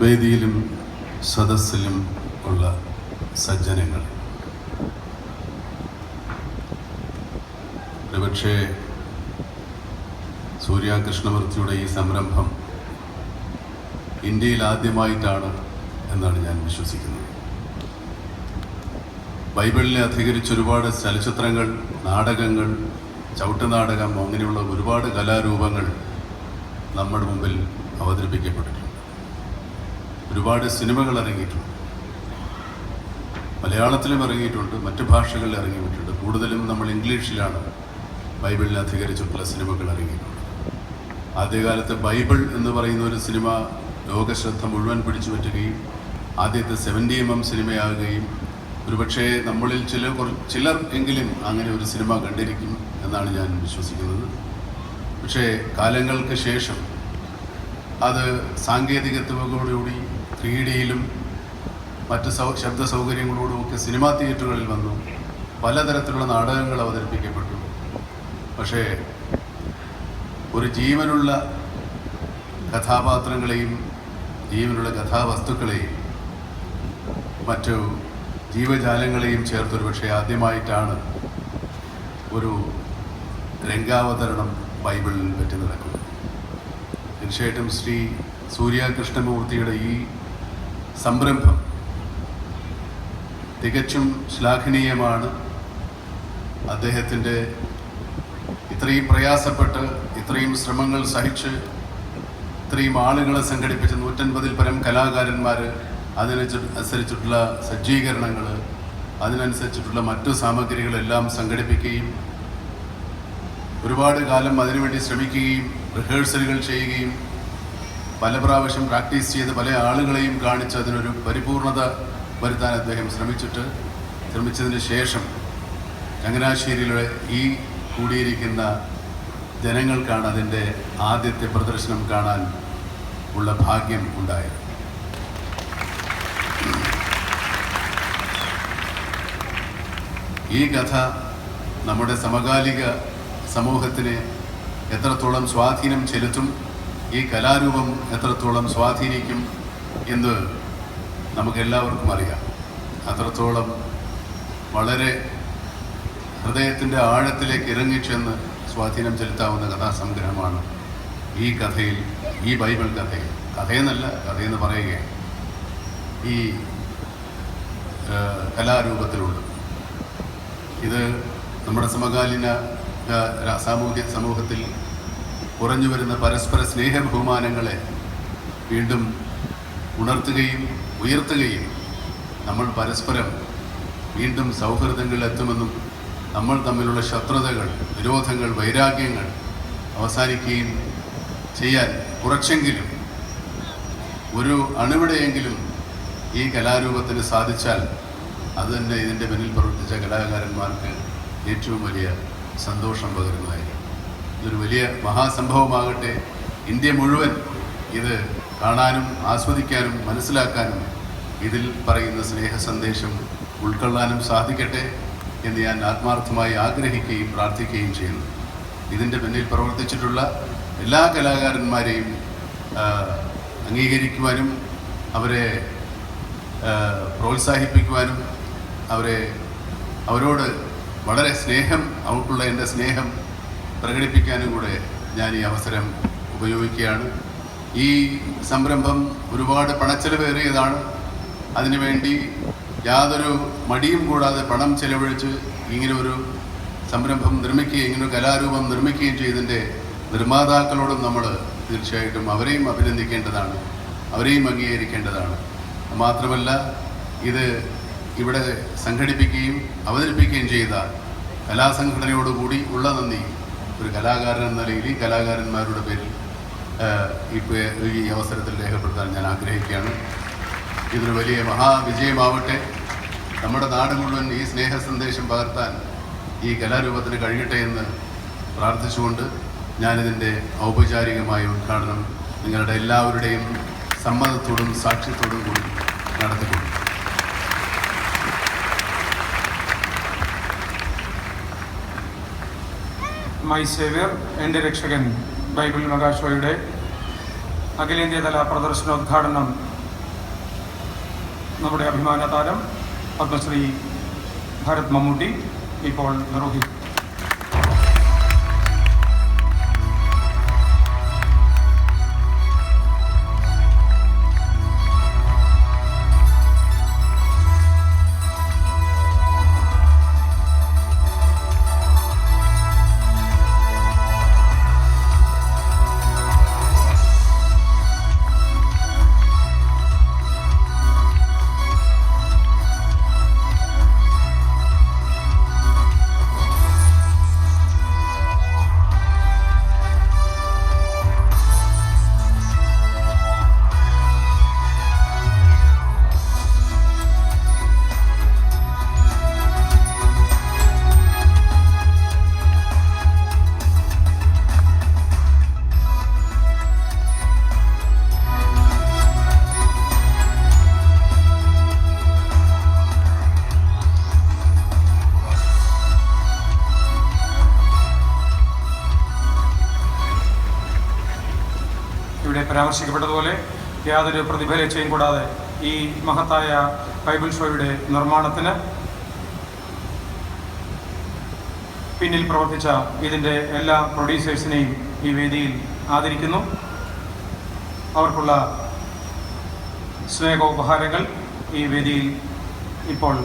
വേദിയിലും സദസ്സിലും ഉള്ള സജ്ജനങ്ങൾ. ഒരുപക്ഷെ സൂര്യാകൃഷ്ണമൂർത്തിയുടെ ഈ സംരംഭം ഇന്ത്യയിൽ ആദ്യമായിട്ടാണ് എന്നാണ് ഞാൻ വിശ്വസിക്കുന്നത്. ബൈബിളിനെ അധികരിച്ച് ഒരുപാട് ചലച്ചിത്രങ്ങൾ നാടകങ്ങൾ ചവിട്ടുനാടകം അങ്ങനെയുള്ള ഒരുപാട് കലാരൂപങ്ങൾ നമ്മുടെ മുമ്പിൽ അവതരിപ്പിക്കപ്പെട്ടിട്ടുണ്ട്. ഒരുപാട് സിനിമകൾ ഇറങ്ങിയിട്ടുണ്ട്. മലയാളത്തിലും ഇറങ്ങിയിട്ടുണ്ട് മറ്റ് ഭാഷകളിൽ ഇറങ്ങിയിട്ടുണ്ട്. കൂടുതലും നമ്മൾ ഇംഗ്ലീഷിലാണ് ബൈബിളിനെ അധികരിച്ചിട്ടുള്ള സിനിമകൾ ഇറങ്ങിയിട്ടുണ്ട്. ആദ്യകാലത്ത് ബൈബിൾ എന്ന് പറയുന്ന ഒരു സിനിമ ലോകശ്രദ്ധ മുഴുവൻ പിടിച്ചു പറ്റുകയും ആദ്യത്തെ സെവന്റി എം എം സിനിമയാകുകയും ഒരുപക്ഷേ നമ്മളിൽ ചില ചിലർ എങ്കിലും അങ്ങനെ ഒരു സിനിമ കണ്ടിരിക്കും എന്നാണ് ഞാൻ വിശ്വസിക്കുന്നത്. പക്ഷേ കാലങ്ങൾക്ക് ശേഷം അത് സാങ്കേതികത്വങ്ങളോടുകൂടി ത്രീ ഡിയിലും മറ്റ് സൗ ശബ്ദ സൗകര്യങ്ങളോടുമൊക്കെ സിനിമാ തിയേറ്ററുകളിൽ വന്നു. പലതരത്തിലുള്ള നാടകങ്ങൾ അവതരിപ്പിക്കപ്പെട്ടു. പക്ഷേ ഒരു ജീവനുള്ള കഥാപാത്രങ്ങളെയും ജീവനുള്ള കഥാവസ്തുക്കളെയും മറ്റു ജീവജാലങ്ങളെയും ചേർത്തൊരു പക്ഷേ ആദ്യമായിട്ടാണ് ഒരു രംഗാവതരണം ബൈബിളിൽ പറ്റി നടക്കുന്നത്. തീർച്ചയായിട്ടും ശ്രീ സൂര്യകൃഷ്ണമൂർത്തിയുടെ ഈ സംരംഭം തികച്ചും ശ്ലാഘനീയമാണ്. അദ്ദേഹത്തിന്റെ ഇത്രയും പ്രയാസപ്പെട്ട് ഇത്രയും ശ്രമങ്ങൾ സഹിച്ച് ഇത്രയും ആളുകളെ സംഘടിപ്പിച്ച് നൂറ്റൻപതിൽ പരം കലാകാരന്മാർ അതിനനുസരിച്ചിട്ടുള്ള സജ്ജീകരണങ്ങൾ അതിനനുസരിച്ചിട്ടുള്ള മറ്റു സാമഗ്രികളെല്ലാം സംഘടിപ്പിക്കുകയും ഒരുപാട് കാലം അതിനുവേണ്ടി ശ്രമിക്കുകയും റിഹേഴ്സലുകൾ ചെയ്യുകയും പല പ്രാവശ്യം പ്രാക്ടീസ് ചെയ്ത് പല ആളുകളെയും കാണിച്ച് അതിനൊരു പരിപൂർണത വരുത്താൻ അദ്ദേഹം ശ്രമിച്ചിട്ട് ശ്രമിച്ചതിന് ശേഷം ചങ്ങനാശ്ശേരിയിലെ ഈ കൂടിയിരിക്കുന്ന ജനങ്ങൾക്കാണ് അതിന്റെ ആദ്യത്തെ പ്രദർശനം കാണാൻ ഉള്ള ഭാഗ്യം ഉണ്ടായത്. ഈ കഥ നമ്മുടെ സമകാലിക സമൂഹത്തിന് എത്രത്തോളം സ്വാധീനം ചെലുത്തും? ഈ കലാരൂപം എത്രത്തോളം സ്വാധീനിക്കും എന്ന് നമുക്കെല്ലാവർക്കും അറിയാം. അത്രത്തോളം വളരെ ഹൃദയത്തിന്റെ ആഴത്തിലേക്ക് ഇറങ്ങിച്ചെന്ന് സ്വാധീനം ചെലുത്താവുന്ന കഥാസംഗ്രഹമാണ് ഈ കഥയിൽ ഈ ബൈബിൾ കഥയിൽ. കഥയെന്നല്ല കഥയെന്ന് പറയുകയാണ്. ഈ കലാരൂപത്തിലുള്ളത്. ഇത് നമ്മുടെ സമകാലീന സാമൂഹ്യ സമൂഹത്തിൽ കുറഞ്ഞു വരുന്ന പരസ്പര സ്നേഹ ബഹുമാനങ്ങളെ വീണ്ടും ഉണർത്തുകയും ഉയർത്തുകയും നമ്മൾ പരസ്പരം വീണ്ടും സൗഹൃദങ്ങളിൽ എത്തുമെന്നും നമ്മൾ തമ്മിലുള്ള ശത്രുതകൾ വിരോധങ്ങൾ വൈരാഗ്യങ്ങൾ അവസാനിക്കുകയും ചെയ്യാൻ കുറച്ചെങ്കിലും ഒരു അണുവിടെയെങ്കിലും ഈ കലാരൂപത്തിന് സാധിച്ചാൽ അതുതന്നെ ഇതിന്റെ പിന്നിൽ പ്രവർത്തിച്ച കലാകാരന്മാർക്ക് ഏറ്റവും വലിയ സന്തോഷം പകരുന്നതായിരിക്കും. ഇതൊരു വലിയ മഹാസംഭവമാകട്ടെ. ഇന്ത്യ മുഴുവൻ ഇത് കാണാനും ആസ്വദിക്കാനും മനസ്സിലാക്കാനും ഇതിൽ പറയുന്ന സ്നേഹ സന്ദേശം ഉൾക്കൊള്ളാനും സാധിക്കട്ടെ എന്ന് ഞാൻ ആത്മാർത്ഥമായി ആഗ്രഹിക്കുകയും പ്രാർത്ഥിക്കുകയും ചെയ്യുന്നു. ഇതിന്റെ പിന്നിൽ പ്രവർത്തിച്ചിട്ടുള്ള എല്ലാ കലാകാരന്മാരെയും അംഗീകരിക്കുവാനും അവരെ പ്രോത്സാഹിപ്പിക്കുവാനും അവരെ അവരോട് വളരെ സ്നേഹം അവർക്കുള്ള എന്റെ സ്നേഹം പ്രകടിപ്പിക്കാനും കൂടെ ഞാൻ ഈ അവസരം ഉപയോഗിക്കുകയാണ്. ഈ സംരംഭം ഒരുപാട് പണച്ചെലവേറിയതാണ്. അതിനുവേണ്ടി യാതൊരു മടിയും കൂടാതെ പണം ചെലവഴിച്ച് ഇങ്ങനെ ഒരു സംരംഭം നിർമ്മിക്കുകയും ഇങ്ങനൊരു കലാരൂപം നിർമ്മിക്കുകയും ചെയ്തതിന്റെ നിർമ്മാതാക്കളോടും നമ്മൾ തീർച്ചയായിട്ടും അവരെയും അഭിനന്ദിക്കേണ്ടതാണ്. അവരെയും അംഗീകരിക്കേണ്ടതാണ്. മാത്രമല്ല ഇത് ഇവിടെ സംഘടിപ്പിക്കുകയും അവതരിപ്പിക്കുകയും ചെയ്ത കലാസംഘടനയോടുകൂടി ഉള്ള നന്ദി. ഒരു കലാകാരൻ എന്ന നിലയിൽ ഈ കലാകാരന്മാരുടെ പേരിൽ ഈ അവസരത്തിൽ രേഖപ്പെടുത്താൻ ഞാൻ ആഗ്രഹിക്കുകയാണ്. ഇതൊരു വലിയ മഹാവിജയമാവട്ടെ. നമ്മുടെ നാട് മുഴുവൻ ഈ സ്നേഹ സന്ദേശം പകർത്താൻ ഈ കലാരൂപത്തിന് കഴിയട്ടെ എന്ന് പ്രാർത്ഥിച്ചുകൊണ്ട് ഞാനിതിന്റെ ഔപചാരികമായ ഉദ്ഘാടനം നിങ്ങളുടെ എല്ലാവരുടെയും സമ്മതത്തോടും സാക്ഷ്യത്തോടും കൂടി നടത്തിക്കൊണ്ടു മൈ സേവിയർ എന്റെ രക്ഷകൻ ബൈബിൾ മകാശോയുടെ അഖിലേന്ത്യാതല പ്രദർശനോദ്ഘാടനം. നമ്മുടെ അഭിമാന താരം പത്മശ്രീ ഭരത് മമ്മൂട്ടി ഇപ്പോൾ നിർവഹിക്കും ഇവിടെ പരാമർശിക്കപ്പെട്ടതുപോലെ യാതൊരു പ്രതിഫലേച്ഛയും കൂടാതെ ഈ മഹത്തായ ബൈബിൾ ഷോയുടെ നിർമ്മാണത്തിന് പിന്നിൽ പ്രവർത്തിച്ച ഇതിന്റെ എല്ലാ പ്രൊഡ്യൂസേഴ്സിനെയും ഈ വേദിയിൽ ആദരിക്കുന്നു. അവർക്കുള്ള സ്നേഹോപഹാരങ്ങൾ ഈ വേദിയിൽ ഇപ്പോൾ